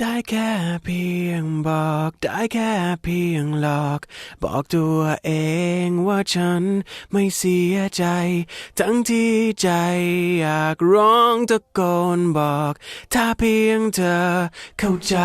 ได้แค่เพียงบอก ได้แค่เพียงหลอก บอกตัวเองว่าฉันไม่เสียใจ ทั้งที่ใจอยากร้องตะโกนบอก ถ้าเพียงเธอเข้าใจ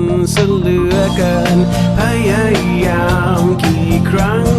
นซะเหลือเกิน พยายามกี่ครั้ง